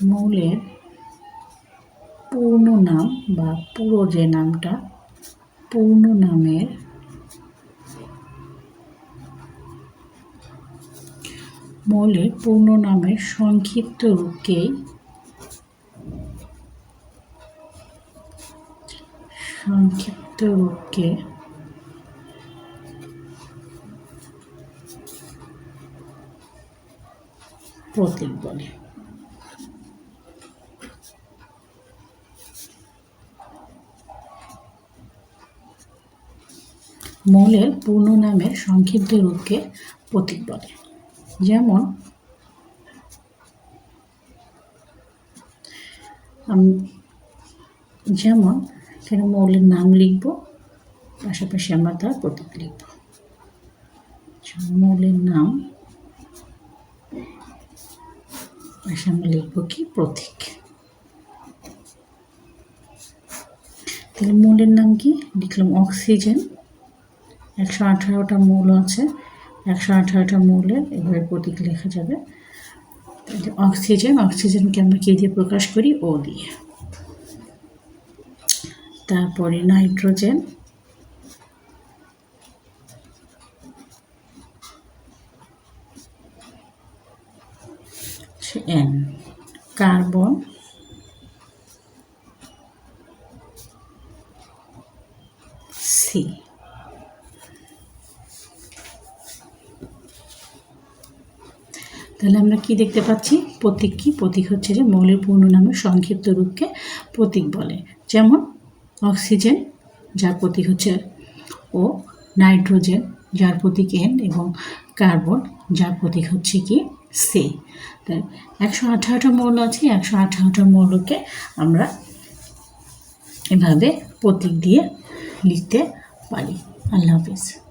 মৌলের পূর্ণ নাম বা পুরো যে নামটা, পূর্ণ নামের মৌলের পূর্ণ নামের সংক্ষিপ্ত রূপকেই সংক্ষিপ্ত রূপকে প্রতীক বলে। মৌলের পূর্ণ নামের সংক্ষিপ্ত রূপকে প্রতীক বলে। যেমন যেমন এখানে মৌলের নাম লিখব, পাশাপাশি আমরা তার প্রতীক লিখব। মৌলের নাম, পাশে আমরা লিখব কি? প্রতীক। তাহলে মৌলের নাম কি? লিখলাম অক্সিজেন। একশো আঠারোটা মৌল আছে। একশো আঠারোটা মৌলের এভাবে প্রতীক লেখা যাবে। অক্সিজেন অক্সিজেনকে আমরা কী দিয়ে প্রকাশ করি? ও দিয়ে। তারপরে নাইট্রোজেন এন কার্বন সি তাহলে আমরা কি দেখতে পাচ্ছি? প্রতীক কি? প্রতীক হচ্ছে যে মৌলের পূর্ণ নামের সংক্ষিপ্ত রূপকে প্রতীক বলে। যেমন অক্সিজেন, যার প্রতীক হচ্ছে ও নাইট্রোজেন, যার প্রতীক এন এবং কার্বন, যার প্রতীক হচ্ছে কি? সি তাই একশো আঠারোটা মৌল আছে একশো আঠারোটা মৌলকে আমরা এভাবে প্রতীক দিয়ে লিখতে পারি। আল্লাহ হাফিজ।